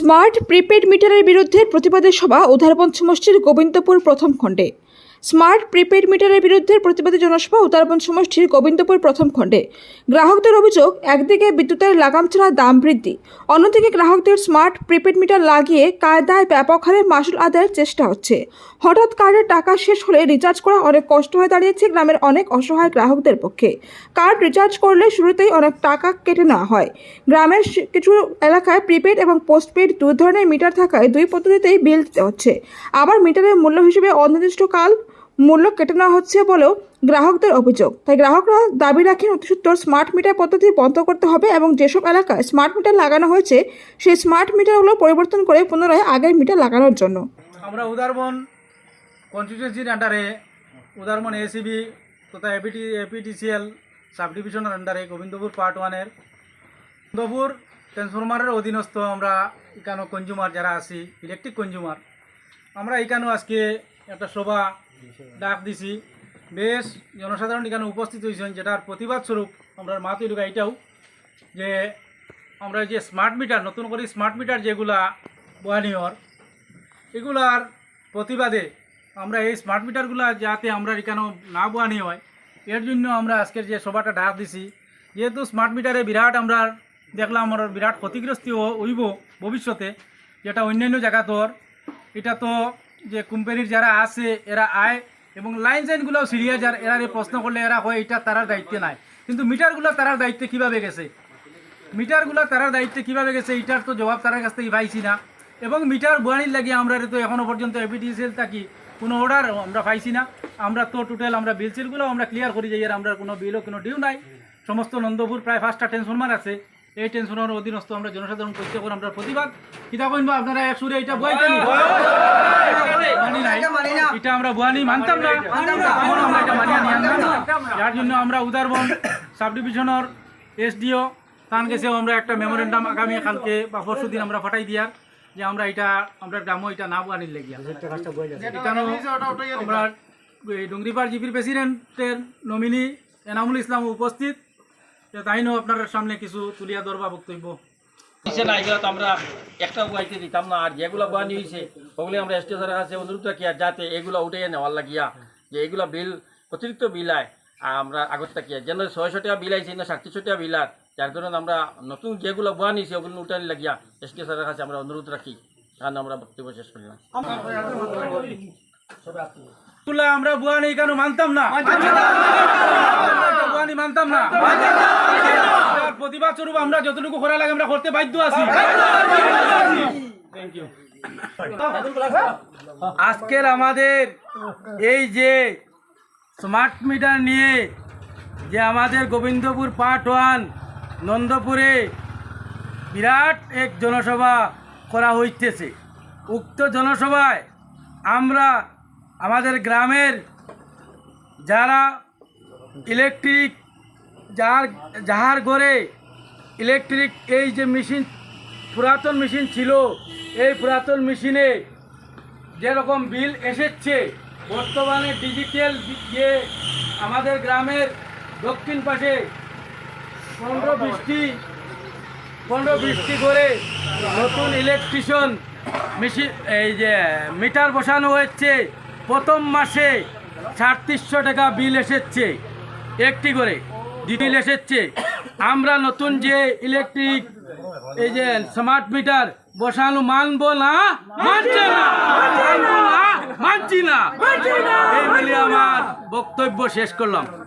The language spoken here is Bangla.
স্মার্ট প্রিপেড মিটারের বিরুদ্ধে প্রতিবাদের সভা উধারপঞ্চ মসজিদ গোবিন্দপুর প্রথম খণ্ডে। স্মার্ট প্রিপেড মিটারের বিরুদ্ধে প্রতিবাদে জনসভা উদারবন সমষ্টির গোবিন্দপুর প্রথম খণ্ডে। গ্রাহকদের অভিযোগ, একদিকে বিদ্যুতের লাগাম ছাড়া দাম বৃদ্ধি, অন্যদিকে গ্রাহকদের স্মার্ট প্রিপেড মিটার লাগিয়ে কায়দায় ব্যাপক হারে মাসুল আদায়ের চেষ্টা হচ্ছে। হঠাৎ কার্ডের টাকা শেষ হলে রিচার্জ করা অনেক কষ্ট হয়ে দাঁড়িয়েছে গ্রামের অনেক অসহায় গ্রাহকদের পক্ষে। কার্ড রিচার্জ করলে শুরুতেই অনেক টাকা কেটে নেওয়া হয়। গ্রামের কিছু এলাকায় প্রিপেড এবং পোস্টপেড দুই ধরনের মিটার থাকায় দুই পদ্ধতিতেই বিল দিতে হচ্ছে। আবার মিটারের মূল্য হিসেবে অনির্দিষ্টকাল মূল্য কেটে নেওয়া হচ্ছে বলেও গ্রাহকদের অভিযোগ। তাই গ্রাহকরা দাবি রাখেন অতিসত্বর স্মার্ট মিটার পদ্ধতি বন্ধ করতে হবে এবং যেসব এলাকায় স্মার্ট মিটার লাগানো হয়েছে, সেই স্মার্ট মিটারগুলো পরিবর্তন করে পুনরায় আগের মিটার লাগানোর জন্য। আমরা উদারবন কনস্টিটিউন্সির আন্ডারে উদারবন এসিবি তথা এপিটি এপিটিসিএল সাব ডিভিশনের আন্ডারে গোবিন্দপুর পার্ট ওয়ানের গোবিন্দপুর ট্রান্সফরমারের অধীনস্থ আমরা এখানে কনজিউমার যারা আছি ইলেকট্রিক কনজিউমার আমরা এখানেও আজকে একটা সভা ডাক দিছি। বেশ, জনসাধারণ এখানে উপস্থিত হয়েছেন, যেটার প্রতিবাদ স্বরূপ আমরা মাতি ঢুকা এটাও যে আমরা যে স্মার্ট মিটার নতুন করে স্মার্ট মিটার যেগুলা বহানিয়র, এগুলার প্রতিবাদে আমরা এই স্মার্ট মিটারগুলা যাতে আমরা এখানে না বানি হয়, এর জন্য আমরা আজকের যে সভাটা ডাক দিছি, যেহেতু স্মার্ট মিটারে বিরাট আমরা দেখলাম আমার বিরাট ক্ষতিগ্রস্ত হইব ভবিষ্যতে, যেটা অন্যান্য জায়গা তোর এটা তো যে কোম্পানির যারা আছে, এরা আয় এবং লাইন সাইনগুলোও সিরিয়াস, যার এরা প্রশ্ন করলে এরা হয়, এটা তারার দায়িত্বে নাই। কিন্তু মিটারগুলো তারার দায়িত্বে কীভাবে গেছে? মিটারগুলো তারার দায়িত্বে কীভাবে গেছে, এটার তো জবাব তারার কাছ থেকে পাইছি না। এবং মিটার বয়ানির লাগিয়ে আমরা তো এখনও পর্যন্ত এপিডিসিএল থাকি কোনো অর্ডার আমরা পাইছি না। আমরা তো টোটাল আমরা বিল সিলগুলো আমরা ক্লিয়ার করে যাই আর আমরা কোনো বিলও কোনো ডিউ নাই। সমস্ত নন্দপুর প্রায় পাঁচটা ট্রান্সফরমার আছে। এই ট্রান্সফরমার অধীনস্থ আমরা জনসাধারণ করতে করে আমরা প্রতিবাদ। কিতা আপনারা এক সুরে এটা বই এটা আমরা বুয়ানি মানতাম না। যার জন্য আমরা উদারবন সাব ডিভিশনের এসডিও তান গেছেও আমরা একটা মেমোরেন্ডাম আগামী কালকে বা পরশু দিন আমরা ফাটাই দিয়ার, যে আমরা এটা, আমরা গ্রামও এটা না বুয়ানির লেগিয়া। আমরা এই জিপির প্রেসিডেন্টের নমিনি এনামুল ইসলাম উপস্থিত। তাইনও আপনার সামনে কিছু তুলিয়া ধরবা বক্তব্য। দিছে না এগুলো তো আমরা একটা উগাইতে দিতাম না আর যেগুলো বানি হয়েছে ওগুলি আমরা স্টেশনের কাছে অনুরোধ রাখি আর যাতে এগুলো উঠে নেওয়ার লাগিয়া যে এগুলো বিল অতিরিক্ত বিল আয় আমরা আগত থাকিয়া। যেন ছয়শো টাকা বিল আইছে না সাতশো টাকা বিল আর যার কারণে আমরা নতুন যেগুলো বানি হয়েছে ওগুলো উঠানি লাগিয়া স্টেশনের কাছে আমরা অনুরোধ রাখি। কারণ আমরা বক্তব্য শেষ করলাম আমরা বুয়ানি কেন মানতাম না? বুয়ানি মানতাম না। প্রতিবাদ স্বরূপ আমরা যতটুকু করা লাগে আমরা করতে বাধ্য আছি। আজকের আমাদের এই যে স্মার্ট মিটার নিয়ে যে আমাদের গোবিন্দপুর পার্ট ওয়ান নন্দপুরে বিরাট এক জনসভা করা হইতেছে। উক্ত জনসভায় আমরা আমাদের গ্রামের যারা ইলেকট্রিক যার যাহার ঘরে ইলেকট্রিক এই যে মেশিন পুরাতন মেশিন ছিল, এই পুরাতন মেশিনে যেরকম বিল এসেছে, বর্তমানে ডিজিটাল যে আমাদের গ্রামের দক্ষিণ পাশে পনেরো বৃষ্টি পনেরো বৃষ্টি করে নতুন ইলেকট্রিশিয়ান মেশিন এই যে মিটার বসানো হয়েছে, প্রথম মাসে সাতত্রিশশো টাকা বিল এসেছে, একটি করে। বিল এসেছে। আমরা নতুন যে ইলেকট্রিক এই যে স্মার্ট মিটার বসানো মানবো না, মানছে না, মানছি না। এই বলে আমার বক্তব্য শেষ করলাম।